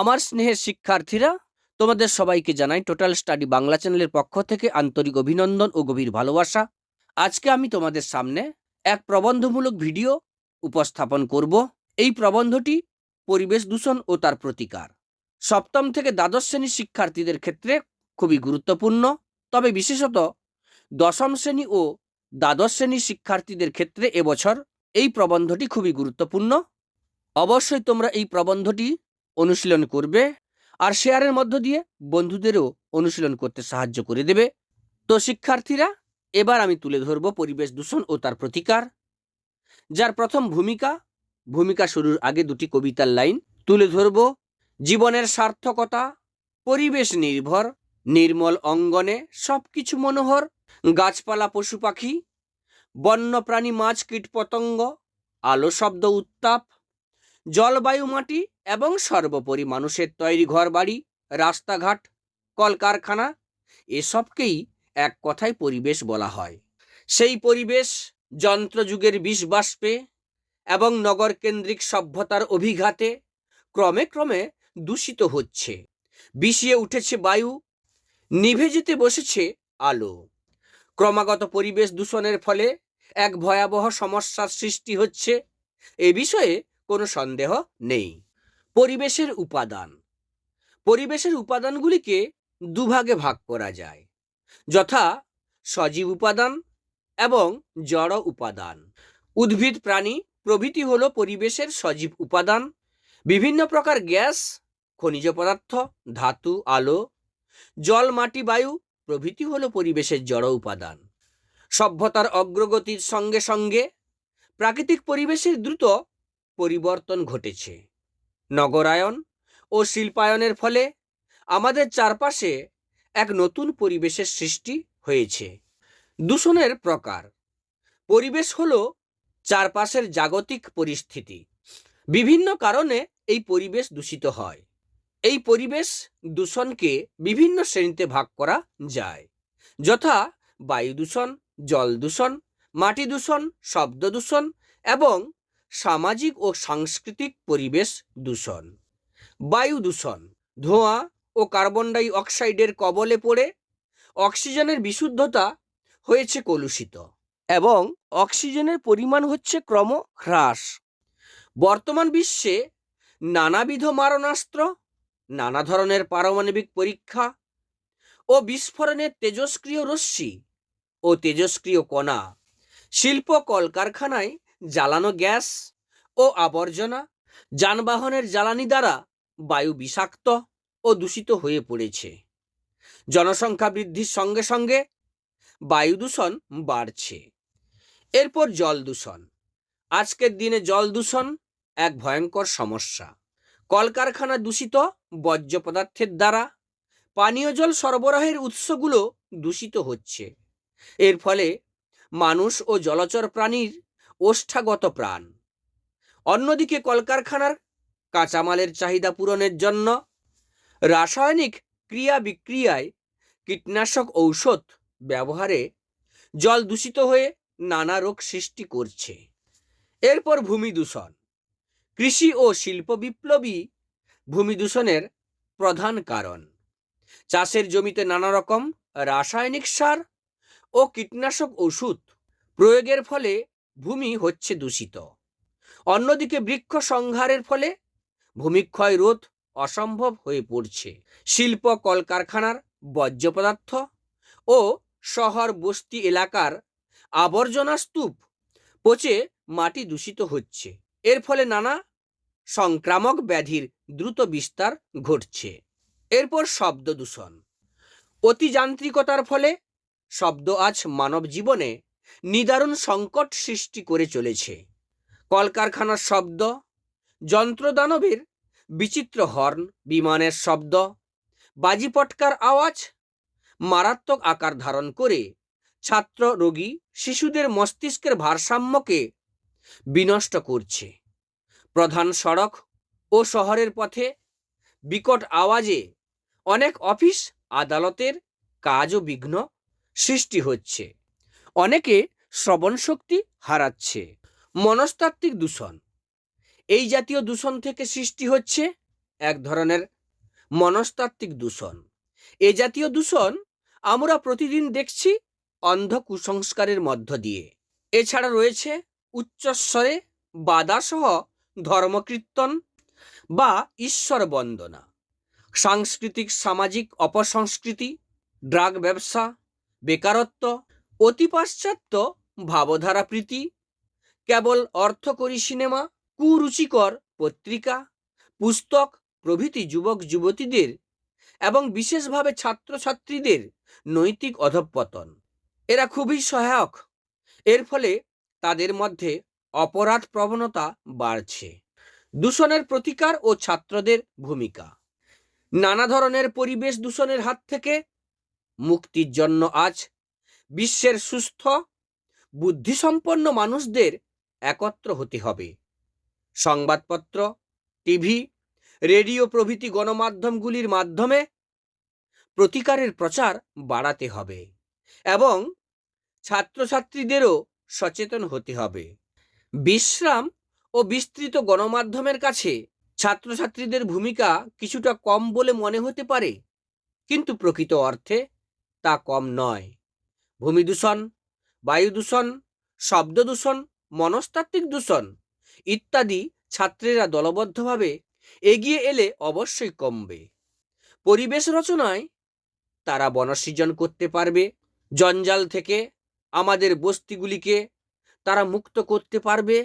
আমার স্নেহের শিক্ষার্থীরা, তোমাদের সবাইকে জানাই টোটাল স্টাডি বাংলা চ্যানেলের পক্ষ থেকে আন্তরিক অভিনন্দন ও গভীর ভালোবাসা। আজকে আমি তোমাদের সামনে এক প্রবন্ধমূলক ভিডিও উপস্থাপন করব। এই প্রবন্ধটি পরিবেশ দূষণ ও তার প্রতিকার। সপ্তম থেকে দ্বাদশ শ্রেণির শিক্ষার্থীদের ক্ষেত্রে খুবই গুরুত্বপূর্ণ। তবে বিশেষত দশম শ্রেণি ও দ্বাদশ শ্রেণির শিক্ষার্থীদের ক্ষেত্রে এবছর এই প্রবন্ধটি খুবই গুরুত্বপূর্ণ। অবশ্যই তোমরা এই প্রবন্ধটি অনুশীলন করবে আর শেয়ারের মধ্য দিয়ে বন্ধুদেরও অনুশীলন করতে সাহায্য করে দেবে। তো শিক্ষার্থীরা, এবার আমি তুলে ধরব পরিবেশ দূষণ ও তার প্রতিকার। যার প্রথম ভূমিকা ভূমিকা শুরুর আগে দুটি কবিতার লাইন তুলে ধরব। জীবনের সার্থকতা, পরিবেশ নির্ভর, নির্মল অঙ্গনে সবকিছু মনোহর, গাছপালা, পশু পাখি, বন্যপ্রাণী, মাছ, কীটপতঙ্গ, আলো, শব্দ, উত্তাপ জলবায়ু মাটি এবং সর্বোপরি মানুষের তৈরি ঘরবাড়ি, রাস্তাঘাট, কলকারখানা, এসবকেই এক কথায় পরিবেশ বলা হয়। সেই পরিবেশ যন্ত্রযুগের বিষ বাষ্পে এবং নগরকেন্দ্রিক সভ্যতার অভিঘাতে ক্রমে ক্রমে দূষিত হচ্ছে। বিষিয়ে উঠেছে বায়ু নিভে যেতে বসেছে আলো। ক্রমাগত পরিবেশ দূষণের ফলে এক ভয়াবহ সমস্যার সৃষ্টি হচ্ছে। এ বিষয়ে কোনো সন্দেহ নেই। পরিবেশের উপাদান। পরিবেশের উপাদানগুলিকে দুভাগে ভাগ করা যায়। যথা সজীব উপাদান এবং জড় উপাদান। উদ্ভিদ, প্রাণী প্রভৃতি হল পরিবেশের সজীব উপাদান। বিভিন্ন প্রকার গ্যাস, খনিজ পদার্থ, ধাতু, আলো, জল, মাটি, বায়ু প্রভৃতি হল পরিবেশের জড় উপাদান। সভ্যতার অগ্রগতির সঙ্গে সঙ্গে প্রাকৃতিক পরিবেশের দ্রুত পরিবর্তন ঘটেছে। নগরায়ন ও শিল্পায়নের ফলে আমাদের চারপাশে এক নতুন পরিবেশের সৃষ্টি হয়েছে। দূষণের প্রকার। পরিবেশ হল চারপাশের জাগতিক পরিস্থিতি। বিভিন্ন কারণে এই পরিবেশ দূষিত হয়। এই পরিবেশ দূষণকে বিভিন্ন শ্রেণীতে ভাগ করা যায়। যথা বায়ু দূষণ, জল দূষণ, মাটি দূষণ, শব্দ দূষণ এবং সামাজিক ও সাংস্কৃতিক পরিবেশ দূষণ। বায়ু দূষণ, ধোঁয়া ও কার্বন ডাই অক্সাইডের কবলে পড়ে, অক্সিজেনের বিশুদ্ধতা হয়েছে কলুষিত এবং অক্সিজেনের পরিমাণ হচ্ছে ক্রম হ্রাস। বর্তমান বিশ্বে নানাবিধ মারণাস্ত্র, নানা ধরনের পারমাণবিক পরীক্ষা ও বিস্ফোরণের তেজস্ক্রিয় রশ্মি ও তেজস্ক্রিয় কণা শিল্প কলকারখানায় জ্বালানো গ্যাস ও আবর্জনা যানবাহনের জ্বালানি দ্বারা বায়ু বিষাক্ত ও দূষিত হয়ে পড়েছে। জনসংখ্যা বৃদ্ধির সঙ্গে সঙ্গে বায়ু দূষণ বাড়ছে। এরপর জল দূষণ। আজকের দিনে জল দূষণ এক ভয়ঙ্কর সমস্যা। কলকারখানা দূষিত বর্জ্য পদার্থের দ্বারা পানীয় জল সরবরাহের উৎসগুলো দূষিত হচ্ছে। এর ফলে মানুষ ও জলচর প্রাণীর ওষ্ঠাগত প্রাণ। অন্যদিকে কলকারখানার কাঁচামালের চাহিদা পূরণের জন্য রাসায়নিক ক্রিয়া বিক্রিয়ায় কীটনাশক ঔষধ ব্যবহারে জল দূষিত হয়ে নানা রোগ সৃষ্টি করছে। এরপর ভূমি দূষণ। কৃষি ও শিল্প বিপ্লবী ভূমি দূষণের প্রধান কারণ। চাষের জমিতে নানা রকম রাসায়নিক সার ও কীটনাশক ওষুধ প্রয়োগের ফলে ভূমি হচ্ছে দূষিত। অন্যদিকে বৃক্ষ সংহারের ফলে ভূমিক্ষয় রোধ অসম্ভব হয়ে পড়ছে। শিল্প কলকারখানার বর্জ্য পদার্থ ও শহর বস্তি এলাকার আবর্জনা স্তূপ পচে মাটি দূষিত হচ্ছে। এর ফলে নানা সংক্রামক ব্যাধির দ্রুত বিস্তার ঘটছে। এরপর শব্দ দূষণ অতিযান্ত্রিকতার ফলে শব্দ আজ মানব জীবনে নিদারুণ সংকট সৃষ্টি করে চলেছে। কলকারখানার শব্দ, যন্ত্রদানবের বিচিত্র হর্ন, বিমানের শব্দ বাজিপটকার আওয়াজ, মারাত্মক আকার ধারণ করে ছাত্র রোগী শিশুদের মস্তিষ্কের ভারসাম্যকে বিনষ্ট করছে। প্রধান সড়ক ও শহরের পথে বিকট আওয়াজে অনেক অফিস, আদালতের কাজও বিঘ্ন সৃষ্টি হচ্ছে। অনেকে শ্রবণ শক্তি হারাচ্ছে। মনস্তাত্ত্বিক দূষণ। এই জাতীয় দূষণ থেকে সৃষ্টি হচ্ছে এক ধরনের মনস্তাত্ত্বিক দূষণ। এ জাতীয় দূষণ আমরা প্রতিদিন দেখছি অন্ধ কুসংস্কারের মধ্য দিয়ে। এছাড়া রয়েছে উচ্চস্বরে বাদাসহ ধর্মকীর্তন বা ঈশ্বর বন্দনা সাংস্কৃতিক সামাজিক অপসংস্কৃতি, ড্রাগ ব্যবসা, বেকারত্ব অতি পাশ্চাত্য ভাবধারা প্রীতি। কেবল অর্থকরী সিনেমা, কুরুচিকর পত্রিকা, পুস্তক প্রভৃতি যুবক যুবতীদের এবং বিশেষভাবে ছাত্রছাত্রীদের নৈতিক অধঃপতন। এরা খুবই সহায়ক। এর ফলে তাদের মধ্যে অপরাধ প্রবণতা বাড়ছে। দূষণের প্রতিকার ও ছাত্রদের ভূমিকা। নানা ধরনের পরিবেশ দূষণের হাত থেকে মুক্তির জন্য আজ বিশ্বের সুস্থ, বুদ্ধিসম্পন্ন মানুষদের একত্র হতে হবে। সংবাদপত্র, টিভি, রেডিও প্রভৃতি গণমাধ্যমগুলির মাধ্যমে প্রতিকারের প্রচার বাড়াতে হবে এবং ছাত্রছাত্রীদেরও সচেতন হতে হবে। বিশ্রাম ও বিস্তৃত গণমাধ্যমের কাছে ছাত্রছাত্রীদের ভূমিকা কিছুটা কম বলে মনে হতে পারে, কিন্তু প্রকৃত অর্থে তা কম নয়। ভূমি দূষণ, বায়ু দূষণ, শব্দ দূষণ, মনস্তাত্ত্বিক দূষণ ইত্যাদি ছাত্রেরা দলবদ্ধভাবে এগিয়ে এলে অবশ্যই কমবে। পরিবেশ রচনায় তারা বনসৃজন করতে পারবে, জঞ্জাল থেকে আমাদের বস্তিগুলিকে তারা মুক্ত করতে পারবে,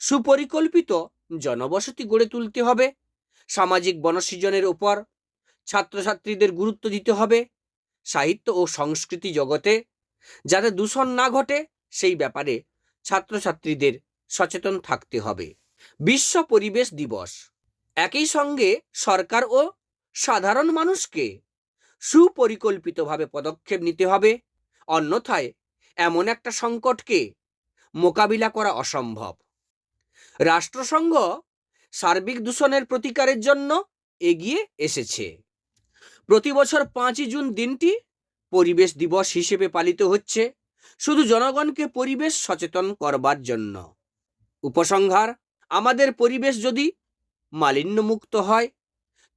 সুপরিকল্পিত জনবসতি গড়ে তুলতে হবে, সামাজিক বনসৃজনের ওপর ছাত্রছাত্রীদের গুরুত্ব দিতে হবে, সাহিত্য ও সংস্কৃতি জগতে যাতে দূষণ না ঘটে, সেই ব্যাপারে ছাত্রছাত্রীদের সচেতন থাকতে হবে। বিশ্ব পরিবেশ দিবস। একই সঙ্গে সরকার ও সাধারণ মানুষকে সুপরিকল্পিতভাবে পদক্ষেপ নিতে হবে। অন্যথায় এমন একটা সংকটকে মোকাবিলা করা অসম্ভব। রাষ্ট্রসংঘ সার্বিক দূষণের প্রতিকারের জন্য এগিয়ে এসেছে। প্রতি বছর পাঁচই জুন দিনটি পরিবেশ দিবস হিসেবে পালিত হচ্ছে। শুধু জনগণকে পরিবেশ সচেতন করবার জন্য। উপসংহার, আমাদের পরিবেশ যদি মালিন্যমুক্ত হয়,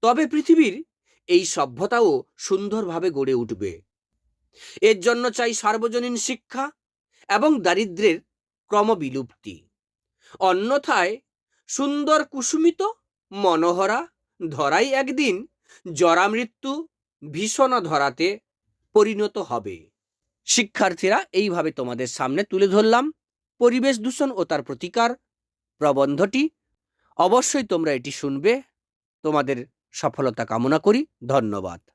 তবে পৃথিবীর এই সভ্যতাও সুন্দরভাবে গড়ে উঠবে। এর জন্য চাই সার্বজনীন শিক্ষা এবং দারিদ্র্যের ক্রমবিলুপ্তি। অন্যথায় সুন্দর কুসুমিত মনোহরা ধরাই একদিন জরামৃত্যু ভীষণ ধরাতে পরিণত হবে। শিক্ষার্থীরা এইভাবে তোমাদের সামনে তুলে ধরলাম। পরিবেশ দূষণ ও তার প্রতিকার প্রবন্ধটি। অবশ্যই তোমরা এটি শুনবে। তোমাদের সফলতা কামনা করি। ধন্যবাদ।